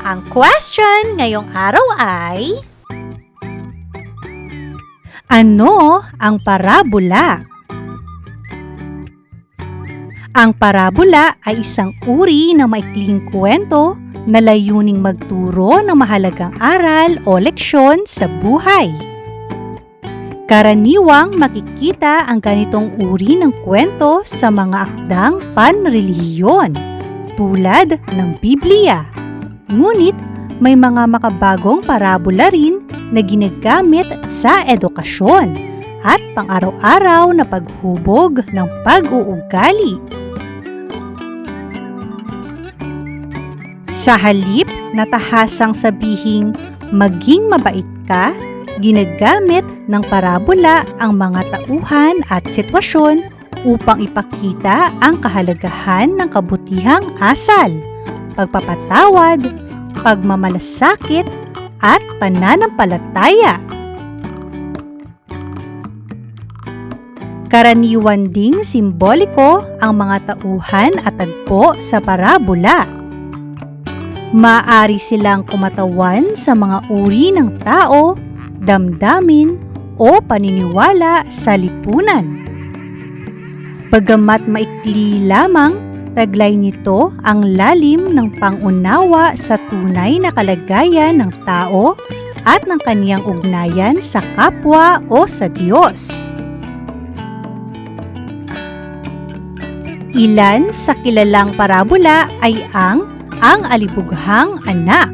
Ang question ngayong araw ay... Ano ang parabola? Ang parabola ay isang uri ng maikling kwento na layuning magturo ng mahalagang aral o leksyon sa buhay. Karaniwang makikita ang ganitong uri ng kwento sa mga akdang panrelihiyon tulad ng Biblia. Ngunit may mga makabagong parabola rin na ginagamit sa edukasyon at pang-araw-araw na paghubog ng pag-uugali. Sa halip na tahasang sabihing maging mabait ka, ginagamit ng parabola ang mga tauhan at sitwasyon upang ipakita ang kahalagahan ng kabutihang asal, pagpapatawad, pagmamalasakit, at pananampalataya. Karaniwan ding simboliko ang mga tauhan at tagpo sa parabola. Maari silang kumatawan sa mga uri ng tao, damdamin, o paniniwala sa lipunan. Bagamat maikli lamang, taglay nito ang lalim ng pangunawa sa tunay na kalagayan ng tao at ng kaniyang ugnayan sa kapwa o sa Diyos. Ilan sa kilalang parabola ay ang Ang Alibughang Anak.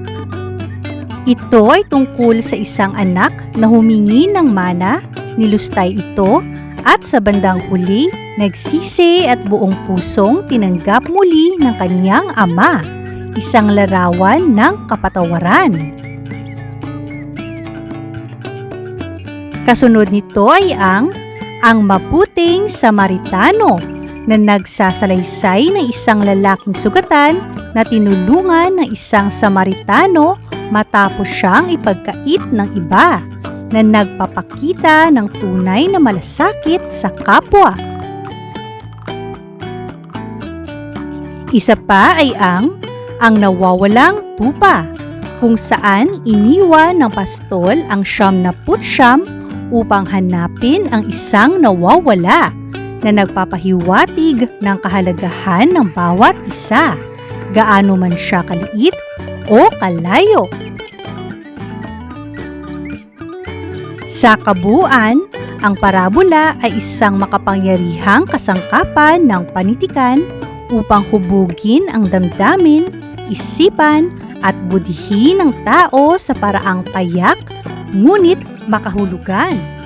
Ito ay tungkol sa isang anak na humingi ng mana, nilustay ito, at sa bandang huli, nagsisi at buong pusong tinanggap muli ng kaniyang ama, isang larawan ng kapatawaran. Kasunod nito ay ang Ang Mabuting Samaritano na nagsasalaysay ng isang lalaking sugatan na tinulungan ng isang Samaritano matapos siyang ipagkait ng iba na nagpapakita ng tunay na malasakit sa kapwa. Isa pa ay ang ang nawawalang tupa kung saan iniwan ng pastol ang siyam na putsyam upang hanapin ang isang nawawala na nagpapahiwatig ng kahalagahan ng bawat isa, gaano man siya kaliit o kalayo. Sa kabuuan, ang parabola ay isang makapangyarihang kasangkapan ng panitikan upang hubugin ang damdamin, isipan at budhi ng tao sa paraang payak ngunit makahulugan.